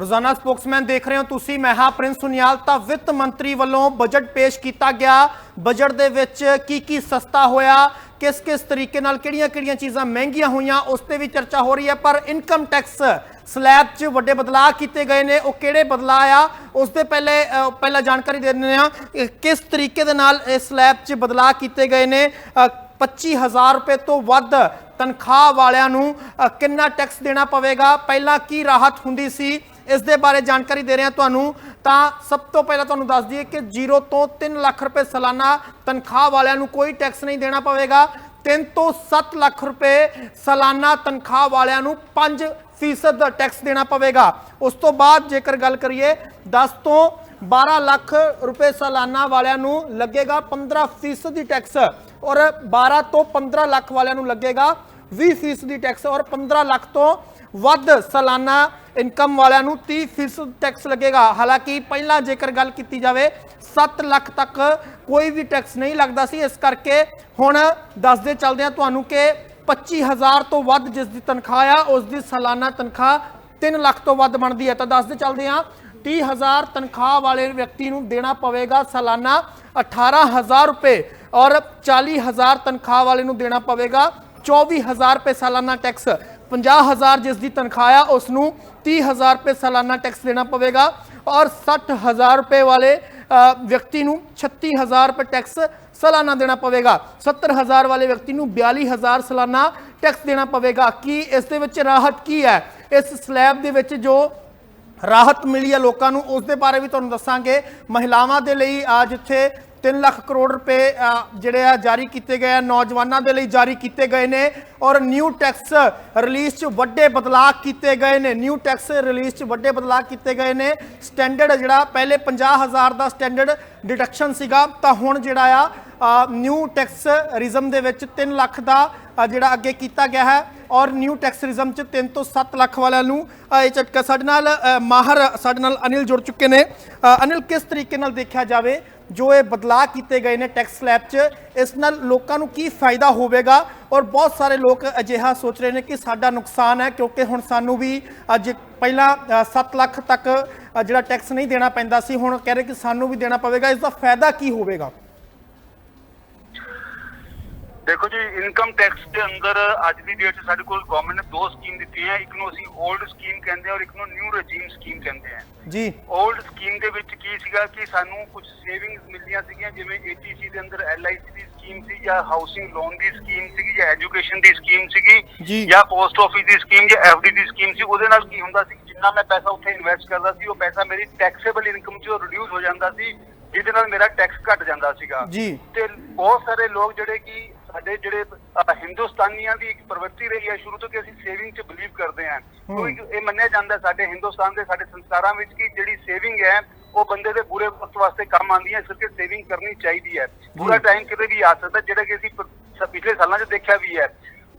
ਰੋਜ਼ਾਨਾ ਸਪੋਕਸਮੈਨ ਦੇਖ ਰਹੇ ਹੋ ਤੁਸੀਂ ਮੈਂ ਹਾਂ ਪ੍ਰਿੰਸ ਸੁਨਿਆਲ। ਤਾਂ ਵਿੱਤ ਮੰਤਰੀ ਵੱਲੋਂ ਬਜਟ ਪੇਸ਼ ਕੀਤਾ ਗਿਆ। ਬਜਟ ਦੇ ਵਿੱਚ ਕੀ ਕੀ ਸਸਤਾ ਹੋਇਆ ਕਿਸ ਕਿਸ ਤਰੀਕੇ ਨਾਲ ਕਿਹੜੀਆਂ-ਕਿਹੜੀਆਂ ਚੀਜ਼ਾਂ ਮਹਿੰਗੀਆਂ ਹੋਈਆਂ ਉਸ ਤੇ ਵੀ ਚਰਚਾ ਹੋ ਰਹੀ ਹੈ। ਪਰ ਇਨਕਮ ਟੈਕਸ ਸਲੈਬ 'ਚ ਵੱਡੇ ਬਦਲਾਅ ਕੀਤੇ ਗਏ ਨੇ। ਉਹ ਕਿਹੜੇ ਬਦਲਾਅ ਆ ਉਸ ਦੇ ਪਹਿਲੇ ਪਹਿਲਾਂ ਜਾਣਕਾਰੀ ਦੇ ਦਿੰਦੇ ਆ ਕਿਸ ਤਰੀਕੇ ਦੇ ਨਾਲ ਇਹ ਸਲੈਬ 'ਚ ਬਦਲਾਅ ਕੀਤੇ ਗਏ ਨੇ। ਅ, 25000 ਰੁਪਏ ਤੋਂ ਵੱਧ ਤਨਖਾਹ ਵਾਲਿਆਂ ਨੂੰ ਕਿੰਨਾ ਟੈਕਸ ਦੇਣਾ ਪਵੇਗਾ? ਪਹਿਲਾਂ ਕੀ ਰਾਹਤ ਹੁੰਦੀ ਸੀ? ਇਸ ਦੇ ਬਾਰੇ ਜਾਣਕਾਰੀ ਦੇ ਰਹੇ ਹਾਂ ਤੁਹਾਨੂੰ। ਤਾਂ ਸਭ ਤੋਂ ਪਹਿਲਾਂ ਤੁਹਾਨੂੰ ਦੱਸ ਦਈਏ ਕਿ 0 ਤੋਂ 3 ਲੱਖ ਰੁਪਏ ਸਾਲਾਨਾ ਤਨਖਾਹ ਵਾਲਿਆਂ ਨੂੰ ਕੋਈ ਟੈਕਸ ਨਹੀਂ ਦੇਣਾ ਪਵੇਗਾ। 3 ਤੋਂ 7 ਲੱਖ ਰੁਪਏ ਸਾਲਾਨਾ ਤਨਖਾਹ ਵਾਲਿਆਂ ਨੂੰ 5 ਫੀਸਦ ਦਾ ਟੈਕਸ ਦੇਣਾ ਪਵੇਗਾ। ਉਸ ਤੋਂ ਬਾਅਦ ਜੇਕਰ ਗੱਲ ਕਰੀਏ 10 ਤੋਂ 12 ਲੱਖ ਰੁਪਏ ਸਾਲਾਨਾ ਵਾਲਿਆਂ ਨੂੰ ਲੱਗੇਗਾ 15 ਫੀਸਦ ਦੀ ਟੈਕਸ ਔਰ 12 ਤੋਂ 15 ਲੱਖ ਵਾਲਿਆਂ ਨੂੰ ਲੱਗੇਗਾ 20 ਫੀਸਦ ਦੀ ਟੈਕਸ ਔਰ 15 ਲੱਖ ਤੋਂ ਵੱਧ ਸਾਲਾਨਾ ਇਨਕਮ ਵਾਲਿਆਂ ਨੂੰ 30 ਫੀਸਦ ਟੈਕਸ ਲੱਗੇਗਾ। ਹਾਲਾਂਕਿ ਪਹਿਲਾਂ ਜੇਕਰ ਗੱਲ ਕੀਤੀ ਜਾਵੇ 7 ਲੱਖ ਤੱਕ ਕੋਈ ਵੀ ਟੈਕਸ ਨਹੀਂ ਲੱਗਦਾ ਸੀ। ਇਸ ਕਰਕੇ ਹੁਣ ਦੱਸਦੇ ਚੱਲਦੇ ਆ ਤੁਹਾਨੂੰ ਕਿ 25000 ਤੋਂ ਵੱਧ ਜਿਸ ਦੀ ਤਨਖਾਹ ਆ, ਉਸ ਦੀ ਸਾਲਾਨਾ ਤਨਖਾਹ 3 ਲੱਖ ਤੋਂ ਵੱਧ ਬਣਦੀ ਹੈ। ਤਾਂ ਦੱਸਦੇ ਚੱਲਦੇ ਆ 30000 ਤਨਖਾਹ ਵਾਲੇ ਵਿਅਕਤੀ ਨੂੰ ਦੇਣਾ ਪਵੇਗਾ ਸਾਲਾਨਾ 18000 ਰੁਪਏ ਔਰ 40000 ਤਨਖਾਹ ਵਾਲੇ ਨੂੰ ਦੇਣਾ ਪਵੇਗਾ 24000 ਰੁਪਏ ਸਾਲਾਨਾ ਟੈਕਸ 50000 ਜਿਸ ਦੀ ਤਨਖਾਹ ਆ ਉਸ ਨੂੰ 30000 ਰੁਪਏ ਸਾਲਾਨਾ ਟੈਕਸ ਦੇਣਾ ਪਵੇਗਾ ਔਰ 60000 ਰੁਪਏ ਵਾਲੇ ਵਿਅਕਤੀ ਨੂੰ 36000 ਰੁਪਏ ਟੈਕਸ ਸਾਲਾਨਾ ਦੇਣਾ ਪਵੇਗਾ। 70000 ਵਾਲੇ ਵਿਅਕਤੀ ਨੂੰ 42000 ਸਾਲਾਨਾ ਟੈਕਸ ਦੇਣਾ ਪਵੇਗਾ। ਕੀ ਇਸ ਦੇ ਵਿੱਚ ਰਾਹਤ ਕੀ ਹੈ? ਇਸ ਸਲੈਬ ਦੇ ਵਿੱਚ ਜੋ ਰਾਹਤ ਮਿਲੀ ਹੈ ਲੋਕਾਂ ਨੂੰ, ਉਸ ਦੇ ਬਾਰੇ ਵੀ ਤੁਹਾਨੂੰ ਦੱਸਾਂਗੇ। ਮਹਿਲਾਵਾਂ ਦੇ ਲਈ ਆ ਜਿੱਥੇ 3 ਲੱਖ ਕਰੋੜ ਰੁਪਏ ਜਿਹੜੇ ਆ ਜਾਰੀ ਕੀਤੇ ਗਏ ਆ, ਨੌਜਵਾਨਾਂ ਦੇ ਲਈ ਜਾਰੀ ਕੀਤੇ ਗਏ ਨੇ ਔਰ ਨਿਊ ਟੈਕਸ ਰਿਲੀਜ਼ 'ਚ ਵੱਡੇ ਬਦਲਾਅ ਕੀਤੇ ਗਏ ਨੇ। ਨਿਊ ਟੈਕਸ ਰਿਲੀਜ਼ 'ਚ ਵੱਡੇ ਬਦਲਾਅ ਕੀਤੇ ਗਏ ਨੇ। ਸਟੈਂਡਰਡ ਜਿਹੜਾ, ਪਹਿਲੇ 50000 ਦਾ ਸਟੈਂਡਰਡ ਡਿਡਕਸ਼ਨ ਸੀਗਾ, ਤਾਂ ਹੁਣ ਜਿਹੜਾ ਆ ਨਿਊ ਟੈਕਸ ਰਿਜ਼ਮ ਦੇ ਵਿੱਚ 3 ਲੱਖ ਦਾ ਜਿਹੜਾ ਅੱਗੇ ਕੀਤਾ ਗਿਆ ਹੈ ਔਰ ਨਿਊ ਟੈਕਸ ਰਿਜ਼ਮ ਚ 3 ਤੋਂ 7 ਲੱਖ ਵਾਲਿਆਂ ਨੂੰ ਇਹ ਝਟਕਾ ਸਾਡੇ ਨਾਲ ਮਾਹਰ ਸਾਡੇ ਨਾਲ ਅਨਿਲ ਜੁੜ ਚੁੱਕੇ ਨੇ। ਅਨਿਲ, ਕਿਸ ਤਰੀਕੇ ਨਾਲ ਦੇਖਿਆ ਜਾਵੇ? ਜੋ ਇਹ ਬਦਲਾਅ ਕੀਤੇ ਗਏ ਨੇ ਟੈਕਸ ਸਲੈਬ 'ਚ, ਇਸ ਨਾਲ ਲੋਕਾਂ ਨੂੰ ਕੀ ਫਾਇਦਾ ਹੋਵੇਗਾ? ਔਰ ਬਹੁਤ ਸਾਰੇ ਲੋਕ ਅਜਿਹਾ ਸੋਚ ਰਹੇ ਨੇ ਕਿ ਸਾਡਾ ਨੁਕਸਾਨ ਹੈ, ਕਿਉਂਕਿ ਹੁਣ ਸਾਨੂੰ ਵੀ ਅੱਜ ਪਹਿਲਾਂ 7 ਲੱਖ ਤੱਕ ਜਿਹੜਾ ਟੈਕਸ ਨਹੀਂ ਦੇਣਾ ਪੈਂਦਾ ਸੀ, ਹੁਣ ਕਹਿ ਰਹੇ ਕਿ ਸਾਨੂੰ ਵੀ ਦੇਣਾ ਪਵੇਗਾ। ਇਸ ਦਾ ਫਾਇਦਾ ਕੀ ਹੋਵੇਗਾ? ਦੇਖੋ ਜੀ ਇਨਕਮ ਟੈਕਸ ਦੇ ਅੰਦਰ ਅੱਜ ਦੀ ਡੇਟ 'ਚ ਸਾਡੇ ਕੋਲ ਗਵਰਨਮੈਂਟ ਨੇ ਦੋ ਸਕੀਮ ਦਿੱਤੀ ਹੈ। ਇੱਕ ਨੂੰ ਅਸੀਂ 올ਡ ਸਕੀਮ ਕਹਿੰਦੇ ਹਾਂ ਔਰ ਇੱਕ ਨੂੰ ਨਿਊ ਰਜੀਮ ਸਕੀਮ ਕਹਿੰਦੇ ਹਾਂ। ਜੀ। 올ਡ ਸਕੀਮ ਦੇ ਵਿੱਚ ਕੀ ਸੀਗਾ ਕਿ ਸਾਨੂੰ ਕੁਝ ਸੇਵਿੰਗਸ ਮਿਲਦੀਆਂ ਸੀਗੀਆਂ ਜਿਵੇਂ ATC ਦੇ ਅੰਦਰ LIC ਦੀ ਸਕੀਮ ਸੀ ਜਾਂ ਹਾਊਸਿੰਗ ਲੋਨ ਦੀ ਸਕੀਮ ਸੀਗੀ ਜਾਂ ਐਜੂਕੇਸ਼ਨ ਦੀ ਸਕੀਮ। ਸੀਗੀ ਜਾਂ। ਪੋਸਟ ਆਫਿਸ ਦੀ ਸਕੀਮ ਜਾਂ FD ਦੀ ਸਕੀਮ ਸੀ ਉਹਦੇ ਨਾਲ ਕੀ ਹੁੰਦਾ ਸੀ ਜਿੰਨਾ ਮੈਂ ਪੈਸਾ ਉੱਥੇ ਇਨਵੈਸਟ ਕਰਦਾ ਸੀ ਉਹ ਪੈਸਾ ਮੇਰੀ ਟੈਕਸੇਬਲ ਇਨਕਮ 'ਚੋਂ ਰਿਡਿਊਸ ਹੋ ਜਾਂਦਾ ਸੀ ਜਿਹਦੇ ਨਾਲ ਮੇਰਾ ਟੈਕਸ ਘਟ ਜਾਂਦਾ ਸੀਗਾ। ਜੀ। ਤੇ ਬਹੁਤ ਸਾਰੇ ਲੋਕ ਜਿਹੜੇ ਕਿ ਸਾਡੇ ਜਿਹੜੇ ਹਿੰਦੁਸਤਾਨੀਆਂ ਦੀ ਇੱਕ ਪ੍ਰਵਿਰਤੀ ਰਹੀ ਹੈ ਸ਼ੁਰੂ ਤੋਂ ਕਿ ਅਸੀਂ ਸੇਵਿੰਗ 'ਚ ਬਲੀਵ ਕਰਦੇ ਹਾਂ। ਕਿਉਂਕਿ ਇਹ ਮੰਨਿਆ ਜਾਂਦਾ ਸਾਡੇ ਹਿੰਦੁਸਤਾਨ ਦੇ ਸਾਡੇ ਸੰਸਕਾਰਾਂ ਵਿੱਚ ਕਿ ਜਿਹੜੀ ਸੇਵਿੰਗ ਹੈ ਉਹ ਬੰਦੇ ਦੇ ਬੁਰੇ ਵਕਤ ਵਾਸਤੇ ਕੰਮ ਆਉਂਦੀ ਹੈ ਇਸ ਕਰਕੇ ਸੇਵਿੰਗ ਕਰਨੀ ਚਾਹੀਦੀ ਹੈ। ਬੁਰਾ ਟਾਈਮ ਕਿਤੇ ਵੀ ਆ ਸਕਦਾ ਜਿਹੜਾ ਕਿ ਅਸੀਂ ਸ- ਪਿਛਲੇ ਸਾਲਾਂ 'ਚ ਦੇਖਿਆ ਵੀ ਹੈ।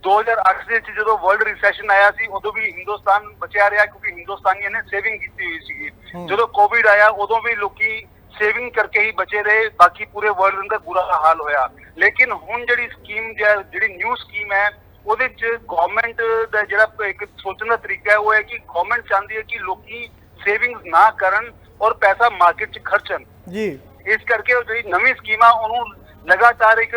2008 ਦੇ ਵਿੱਚ ਜਦੋਂ ਵਰਲਡ ਰਿਸੈਸ਼ਨ ਆਇਆ ਸੀ ਉਦੋਂ ਵੀ ਹਿੰਦੁਸਤਾਨ ਬਚਿਆ ਰਿਹਾ ਕਿਉਂਕਿ ਹਿੰਦੁਸਤਾਨੀਆਂ ਨੇ ਸੇਵਿੰਗ ਕੀਤੀ ਹੋਈ ਸੀਗੀ। ਜਦੋਂ ਕੋਵਿਡ ਆਇਆ ਉਦੋਂ ਵੀ ਲੋਕੀ ਸੇਵਿੰਗ ਕਰਕੇ ਹੀ ਬਚੇ ਰਹੇ ਬਾਕੀ ਪੂਰੇ ਵਰਲਡ ਅੰਦਰ ਬੁਰਾ ਹਾਲ ਹੋਇਆ। ਲੇਕਿਨ ਹੁਣ ਜਿਹੜੀ ਸਕੀਮ ਜਿਹੜੀ ਨਿਊ ਸਕੀਮ ਹੈ ਉਹਦੇ ਚ ਗਵਰਨਮੈਂਟ ਦਾ ਜਿਹੜਾ ਇੱਕ ਸੋਚਣ ਦਾ ਤਰੀਕਾ ਹੈ ਉਹ ਹੈ ਕਿ ਗਵਰਨਮੈਂਟ ਚਾਹੁੰਦੀ ਹੈ ਕਿ ਲੋਕੀ ਸੇਵਿੰਗਸ ਨਾ ਕਰਨ ਔਰ ਪੈਸਾ ਮਾਰਕੀਟ 'ਚ ਖਰਚਣ। ਜੀ। ਇਸ ਕਰਕੇ ਉਹ ਜਿਹੜੀ ਨਵੀਂ ਸਕੀਮ ਉਹਨੂੰ ਲਗਾਤਾਰ ਇੱਕ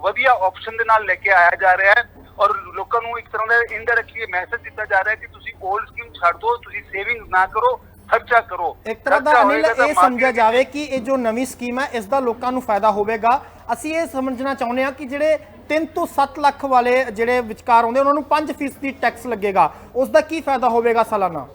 ਵਧੀਆ ਆਪਸ਼ਨ ਦੇ ਨਾਲ ਲੈ ਕੇ ਆਇਆ ਜਾ ਰਿਹਾ ਹੈ ਔਰ ਲੋਕਾਂ ਨੂੰ ਇੱਕ ਤਰ੍ਹਾਂ ਦਾ ਇਨਡਾਇਰੈਕਟਲੀ ਮੈਸੇਜ ਦਿੱਤਾ ਜਾ ਰਿਹਾ ਹੈ ਕਿ ਤੁਸੀਂ 올ਡ ਸਕੀਮ ਛੱਡ ਦਿਓ ਤੁਸੀਂ ਸੇਵਿੰਗ ਨਾ ਕਰੋ ਖਰਚਾ ਕਰੋ। ਇੱਕ ਤਰ੍ਹਾਂ ਦਾ ਅਨਿਲ ਇਹ ਸਮਝਿਆ ਜਾਵੇ ਕਿ ਇਹ ਜੋ ਨਵੀਂ ਸਕੀਮ ਹੈ ਇਸ ਦਾ ਲੋਕਾਂ ਨੂੰ ਫਾਇਦਾ ਹੋਵੇਗਾ। ਅਸੀਂ ਇਹ ਸਮਝਣਾ ਚਾਹੁੰਦੇ ਹਾਂ ਕਿ ਜਿਹੜੇ 3 ਤੋਂ 7 ਲੱਖ ਵਾਲੇ ਜਿਹੜੇ ਵਿਚਕਾਰ ਆਉਂਦੇ ਉਹਨਾਂ ਨੂੰ 5% ਦੀ ਟੈਕਸ ਲੱਗੇਗਾ। ਉਸ ਦਾ ਕੀ ਫਾਇਦਾ ਹੋਵੇਗਾ ਸਾਲਾਨਾ?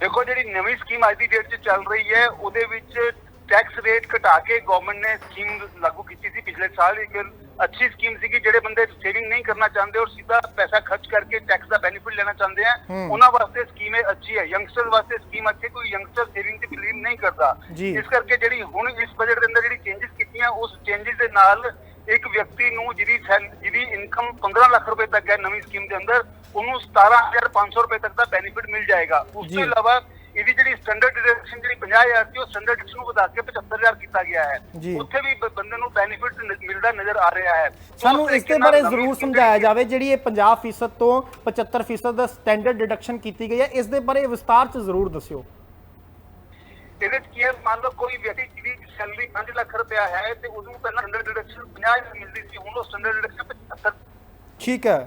ਦੇਖੋ ਜਿਹੜੀ ਨਵੀਂ ਸਕੀਮ ਅੱਜ ਦੀ ਡੇਟ 'ਚ ਚੱਲ ਰਹੀ ਹੈ ਉਹਦੇ ਵਿੱਚ ਟੈਕਸ ਰੇਟ ਘਟਾ ਕੇ ਗਵਰਨਮੈਂਟ ਨੇ ਸਕੀਮ ਲਾਗੂ ਕੀਤੀ ਸੀ ਪਿਛਲੇ ਸਾਲ। ਇੱਕ ਅੱਛੀ ਸਕੀਮ ਸੀਗੀ ਜਿਹੜੇ ਬੰਦੇ ਸੇਵਿੰਗ ਨਹੀਂ ਕਰਨਾ ਚਾਹੁੰਦੇ ਔਰ ਸਿੱਧਾ ਪੈਸਾ ਖਰਚ ਕਰਕੇ ਟੈਕਸ ਦਾ ਬੈਨੀਫਿਟ ਲੈਣਾ ਚਾਹੁੰਦੇ ਆ ਉਹਨਾਂ ਵਾਸਤੇ ਸਕੀਮ ਇਹ ਅੱਛੀ ਹੈ। ਯੰਗਸਟਰ ਵਾਸਤੇ ਸਕੀਮ ਅੱਛੀ ਕੋਈ ਯੰਗਸਟਰ ਸੇਵਿੰਗ ਤੇ ਬਿਲੀਵ ਨਹੀਂ ਕਰਦਾ। ਇਸ ਕਰਕੇ ਜਿਹੜੀ ਹੁਣ ਇਸ ਬਜਟ ਦੇ ਅੰਦਰ ਜਿਹੜੀ ਚੇਂਜਸ ਕੀਤੀਆਂ ਉਸ ਚੇਂਜਸ ਦੇ ਨਾਲ ਇੱਕ ਵਿਅਕਤੀ ਨੂੰ ਜਿਹਦੀ ਜਿਹਦੀ ਇਨਕਮ 15 ਲੱਖ ਰੁਪਏ ਤੱਕ ਹੈ ਨਵੀਂ ਸਕੀਮ ਦੇ ਅੰਦਰ ਉਹਨੂੰ 17500 ਰੁਪਏ ਤੱਕ ਦਾ ਬੈਨੀਫਿਟ ਮਿਲ ਜਾਏਗਾ। ਉਸ। ਤੋਂ ਇਲਾਵਾ ਇਹਦੀ ਜਿਹੜੀ ਸਟੈਂਡਰਡ ਡਿਡਕਸ਼ਨ ਜਿਹੜੀ 50000 ਸੀ ਉਹ ਸਟੈਂਡਰਡ ਡਿਡਕਸ਼ਨ ਨੂੰ ਵਧਾ ਕੇ 75000 ਕੀਤਾ ਗਿਆ ਹੈ। ਉੱਥੇ ਵੀ ਬੰਦੇ ਨੂੰ ਬੈਨੀਫਿਟ ਮਿਲਦਾ ਨਜ਼ਰ ਆ ਰਿਹਾ ਹੈ। ਸਾਨੂੰ ਇਸ ਦੇ ਬਾਰੇ ਜ਼ਰੂਰ ਸਮਝਾਇਆ ਜਾਵੇ ਜਿਹੜੀ ਇਹ 50% ਤੋਂ 75% ਦਾ ਸਟੈਂਡਰਡ ਡਿਡਕਸ਼ਨ ਕੀਤੀ ਗਈ ਹੈ ਇਸ ਦੇ ਬਾਰੇ ਵਿਸਤਾਰ ਚ ਜ਼ਰੂਰ ਦੱਸਿਓ। ਇਹਦੇ ਚ ਕੀ ਹੈ ਮੰਨ ਲਓ ਕੋਈ ਵਿਅਕਤੀ ਦੀ ਸੈਲਰੀ 5 ਲੱਖ ਰੁਪਇਆ ਹੈ ਤੇ ਉਸ ਨੂੰ ਪਹਿਲਾਂ ਸਟੈਂਡਰਡ ਡਿਡਕਸ਼ਨ 50000 ਮਿਲਦੀ ਸੀ ਹੁਣ ਉਹ ਸਟੈਂਡਰਡ ਡਿਡਕਸ਼ਨ 75 ਠੀਕ ਹੈ।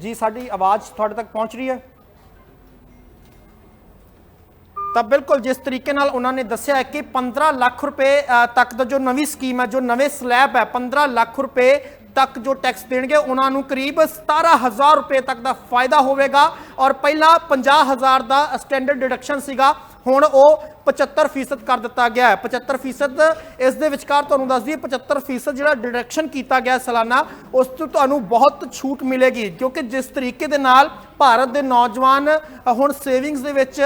ਜੀ, ਸਾਡੀ ਆਵਾਜ਼ ਤੁਹਾਡੇ ਤੱਕ ਪਹੁੰਚ ਰਹੀ ਹੈ? ਤਾਂ ਬਿਲਕੁਲ, ਜਿਸ ਤਰੀਕੇ ਨਾਲ ਉਹਨਾਂ ਨੇ ਦੱਸਿਆ ਹੈ ਕਿ 15 ਲੱਖ ਰੁਪਏ ਤੱਕ ਦਾ ਜੋ ਨਵੀਂ ਸਕੀਮ ਹੈ, ਜੋ ਨਵੇਂ ਸਲੈਬ ਹੈ 15 ਲੱਖ ਰੁਪਏ ਤੱਕ ਜੋ ਟੈਕਸ ਦੇਣਗੇ, ਉਹਨਾਂ ਨੂੰ ਕਰੀਬ 17000 ਰੁਪਏ ਤੱਕ ਦਾ ਫਾਇਦਾ ਹੋਵੇਗਾ। ਔਰ ਪਹਿਲਾਂ 50000 ਦਾ ਸਟੈਂਡਰਡ ਡਿਡਕਸ਼ਨ ਸੀਗਾ। ਹੁਣ ਉਹ 75% ਕਰ ਦਿੱਤਾ ਗਿਆ ਹੈ। 75% ਇਸ ਦੇ ਵਿਚਕਾਰ ਤੁਹਾਨੂੰ ਦੱਸ ਦਈਏ 75% ਜਿਹੜਾ ਡਿਡਕਸ਼ਨ ਕੀਤਾ ਗਿਆ ਸਾਲਾਨਾ, ਉਸ ਤੋਂ ਤੁਹਾਨੂੰ ਬਹੁਤ ਛੂਟ ਮਿਲੇਗੀ, ਕਿਉਂਕਿ ਜਿਸ ਤਰੀਕੇ ਦੇ ਨਾਲ ਭਾਰਤ ਦੇ ਨੌਜਵਾਨ ਹੁਣ ਸੇਵਿੰਗਸ ਦੇ ਵਿੱਚ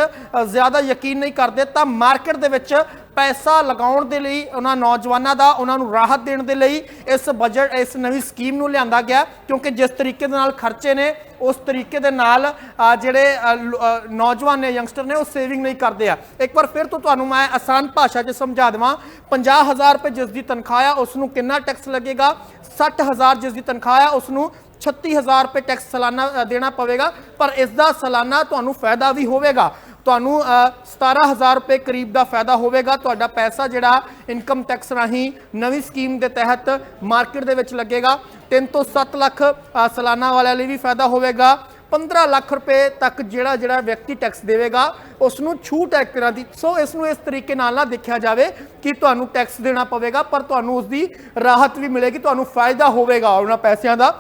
ਜ਼ਿਆਦਾ ਯਕੀਨ ਨਹੀਂ ਕਰਦੇ, ਤਾਂ ਮਾਰਕੀਟ ਦੇ ਵਿੱਚ ਪੈਸਾ ਲਗਾਉਣ ਦੇ ਲਈ, ਉਹਨਾਂ ਨੌਜਵਾਨਾਂ ਦਾ, ਉਹਨਾਂ ਨੂੰ ਰਾਹਤ ਦੇਣ ਦੇ ਲਈ ਇਸ ਬਜਟ ਇਸ ਨਵੀਂ ਸਕੀਮ ਨੂੰ ਲਿਆਂਦਾ ਗਿਆ ਕਿਉਂਕਿ ਜਿਸ ਤਰੀਕੇ ਦੇ ਨਾਲ ਖਰਚੇ ਨੇ, ਉਸ ਤਰੀਕੇ ਦੇ ਨਾਲ ਜਿਹੜੇ ਨੌਜਵਾਨ ਨੇ ਯੰਗਸਟਰ ਨੇ, ਉਹ ਸੇਵਿੰਗ ਨਹੀਂ ਕਰਦੇ ਆ। ਇੱਕ ਵਾਰ ਫਿਰ ਤੋਂ ਤੁਹਾਨੂੰ ਮੈਂ ਆਸਾਨ ਭਾਸ਼ਾ 'ਚ ਸਮਝਾ ਦੇਵਾਂ। 50000 ਰੁਪਏ ਜਿਸ ਦੀ ਤਨਖਾਹ ਆ, ਉਸ ਨੂੰ ਕਿੰਨਾ ਟੈਕਸ ਲੱਗੇਗਾ? 60000 ਜਿਸ ਦੀ ਤਨਖਾਹ ਆ, ਉਸ ਨੂੰ 36000 ਰੁਪਏ ਟੈਕਸ ਸਾਲਾਨਾ ਦੇਣਾ ਪਵੇਗਾ। ਪਰ ਇਸ ਦਾ ਸਾਲਾਨਾ ਤੁਹਾਨੂੰ ਫਾਇਦਾ ਵੀ ਹੋਵੇਗਾ। ਤੁਹਾਨੂੰ ਅ, 17000 ਰੁਪਏ ਕਰੀਬ ਦਾ ਫਾਇਦਾ ਹੋਵੇਗਾ। ਤੁਹਾਡਾ ਪੈਸਾ ਜਿਹੜਾ ਇਨਕਮ ਟੈਕਸ ਰਾਹੀਂ ਨਵੀਂ ਸਕੀਮ ਦੇ ਤਹਿਤ ਮਾਰਕੀਟ ਦੇ ਵਿੱਚ ਲੱਗੇਗਾ। 3 ਤੋਂ 7 ਲੱਖ ਅ, ਸਾਲਾਨਾ ਵਾਲਿਆਂ ਲਈ ਵੀ ਫਾਇਦਾ ਹੋਵੇਗਾ। 15 ਲੱਖ ਰੁਪਏ ਤੱਕ ਜਿਹੜਾ ਜਿਹੜਾ ਵਿਅਕਤੀ ਟੈਕਸ ਦੇਵੇਗਾ ਉਸ ਨੂੰ ਛੂਟ ਹੈ ਇੱਕ ਤਰ੍ਹਾਂ ਦੀ। ਸੋ ਇਸ ਨੂੰ ਇਸ ਤਰੀਕੇ ਨਾਲ ਨਾ ਦੇਖਿਆ ਜਾਵੇ ਕਿ ਤੁਹਾਨੂੰ ਟੈਕਸ ਦੇਣਾ ਪਵੇਗਾ ਪਰ ਤੁਹਾਨੂੰ ਉਸ ਦੀ ਰਾਹਤ ਵੀ ਮਿਲੇਗੀ ਤੁਹਾਨੂੰ ਫਾਇਦਾ ਹੋਵੇਗਾ ਉਹਨਾਂ ਪੈਸਿਆਂ ਦਾ।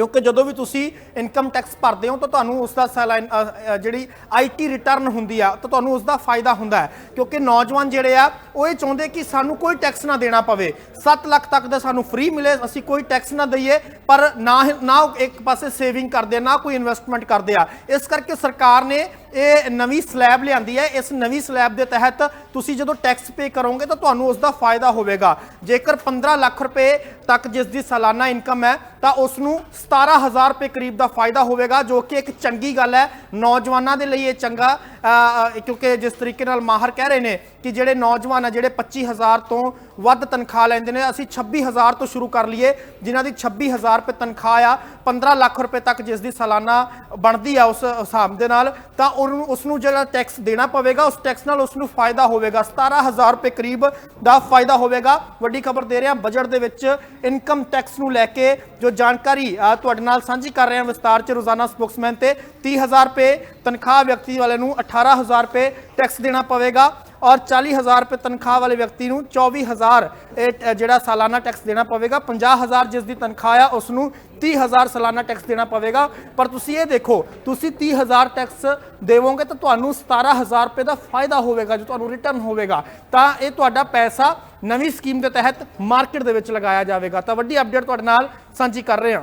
ਕਿਉਂਕਿ ਜਦੋਂ ਵੀ ਤੁਸੀਂ ਇਨਕਮ ਟੈਕਸ ਭਰਦੇ ਹੋ ਤਾਂ ਤੁਹਾਨੂੰ ਉਸ ਦਾ ਸਾਲਾਨ ਅ, ਅ, ਜਿਹੜੀ ਆਈਟੀ ਰਿਟਰਨ ਹੁੰਦੀ ਆ ਤਾਂ ਤੁਹਾਨੂੰ ਉਸ ਦਾ ਫਾਇਦਾ ਹੁੰਦਾ ਹੈ। ਕਿਉਂਕਿ ਨੌਜਵਾਨ ਜਿਹੜੇ ਆ ਉਹ ਇਹ ਚਾਹੁੰਦੇ ਕਿ ਸਾਨੂੰ ਕੋਈ ਟੈਕਸ ਨਾ ਦੇਣਾ ਪਵੇ। 7 ਲੱਖ ਤੱਕ ਦਾ ਸਾਨੂੰ ਫ੍ਰੀ ਮਿਲੇ ਅਸੀਂ ਕੋਈ ਟੈਕਸ ਨਾ ਦਈਏ ਪਰ ਨਾ ਨਾ ਇੱਕ ਪਾਸੇ ਸੇਵਿੰਗ ਕਰਦੇ ਨਾ ਕੋਈ ਇਨਵੈਸਟਮੈਂਟ ਕਰਦੇ ਆ। ਇਸ ਕਰਕੇ ਸਰਕਾਰ ਨੇ ਇਹ ਨਵੀਂ ਸਲੈਬ ਲਿਆਂਦੀ ਹੈ। ਇਸ ਨਵੀਂ ਸਲੈਬ ਦੇ ਤਹਿਤ ਤੁਸੀਂ ਜਦੋਂ ਟੈਕਸ ਪੇ ਕਰੋਗੇ ਤਾਂ ਤੁਹਾਨੂੰ ਉਸ ਦਾ ਫਾਇਦਾ ਹੋਵੇਗਾ। ਜੇਕਰ 15 ਲੱਖ ਰੁਪਏ ਤੱਕ ਜਿਸ ਦੀ ਸਾਲਾਨਾ ਇਨਕਮ ਹੈ, ਤਾਂ ਉਸ ਨੂੰ 17000 ਰੁਪਏ ਕਰੀਬ ਦਾ ਫਾਇਦਾ ਹੋਵੇਗਾ, ਜੋ ਕਿ ਇੱਕ ਚੰਗੀ ਗੱਲ ਹੈ। ਨੌਜਵਾਨਾਂ ਦੇ ਲਈ ਇਹ ਚੰਗਾ ਕਿਉਂਕਿ ਜਿਸ ਤਰੀਕੇ ਨਾਲ ਮਾਹਰ ਕਹਿ ਰਹੇ ਨੇ ਕਿ ਜਿਹੜੇ ਨੌਜਵਾਨ ਆ, ਜਿਹੜੇ 25000 ਤੋਂ ਵੱਧ ਤਨਖਾਹ ਲੈਂਦੇ ਨੇ, ਅਸੀਂ 26000 ਤੋਂ ਸ਼ੁਰੂ ਕਰ ਲਈਏ, ਜਿਨ੍ਹਾਂ ਦੀ 26000 ਰੁਪਏ ਤਨਖਾਹ ਆ 15 ਲੱਖ ਰੁਪਏ ਤੱਕ ਜਿਸ ਦੀ ਸਾਲਾਨਾ ਬਣਦੀ ਆ ਉਸ ਹਿਸਾਬ ਦੇ ਨਾਲ, ਤਾਂ ਉਹਨੂੰ ਉਸ ਨੂੰ ਜਿਹੜਾ ਟੈਕਸ ਦੇਣਾ ਪਵੇਗਾ, ਉਸ ਟੈਕਸ ਨਾਲ ਉਸ ਨੂੰ ਫਾਇਦਾ ਹੋਵੇਗਾ। 17000 ਰੁਪਏ ਕਰੀਬ ਦਾ ਫਾਇਦਾ ਹੋਵੇਗਾ। ਵੱਡੀ ਖਬਰ ਦੇ ਰਿਹਾ ਬਜਟ ਦੇ ਵਿੱਚ ਇਨਕਮ ਟੈਕਸ ਨੂੰ ਲੈ ਕੇ ਜੋ ਜਾਣਕਾਰੀ ਤੁਹਾਡੇ ਨਾਲ ਸਾਂਝੀ ਕਰ ਰਹੇ ਹਾਂ ਵਿਸਤਾਰ ਚ ਰੋਜ਼ਾਨਾ ਸਪੋਕਸਮੈਨ ਤੇ 30000 ਰੁਪਏ ਤਨਖਾਹ ਵਿਅਕਤੀ ਵਾਲੇ ਨੂੰ 18000 ਰੁਪਏ ਟੈਕਸ ਦੇਣਾ ਪਵੇਗਾ ਔਰ 40000 ਰੁਪਏ ਤਨਖਾਹ ਵਾਲੇ ਵਿਅਕਤੀ ਨੂੰ 24000 ਇਹ ਟ- ਜਿਹੜਾ ਸਾਲਾਨਾ ਟੈਕਸ ਦੇਣਾ ਪਵੇਗਾ 50000 ਜਿਸ ਦੀ ਤਨਖਾਹ ਆ ਉਸ ਨੂੰ 30000 ਸਾਲਾਨਾ ਟੈਕਸ ਦੇਣਾ ਪਵੇਗਾ। ਪਰ ਤੁਸੀਂ ਇਹ ਦੇਖੋ, ਤੁਸੀਂ 30000 ਟੈਕਸ ਦੇਵੋਗੇ ਤਾਂ ਤੁਹਾਨੂੰ 17000 ਰੁਪਏ ਦਾ ਫਾਇਦਾ ਹੋਵੇਗਾ, ਜੋ ਤੁਹਾਨੂੰ ਰਿਟਰਨ ਹੋਵੇਗਾ। ਤਾਂ ਇਹ ਤੁਹਾਡਾ ਪੈਸਾ ਨਵੀਂ ਸਕੀਮ ਦੇ ਤਹਿਤ ਮਾਰਕੀਟ ਦੇ ਵਿੱਚ ਲਗਾਇਆ ਜਾਵੇਗਾ। ਤਾਂ ਵੱਡੀ ਅਪਡੇਟ ਤੁਹਾਡੇ ਨਾਲ ਸਾਂਝੀ ਕਰ ਰਹੇ ਹਾਂ।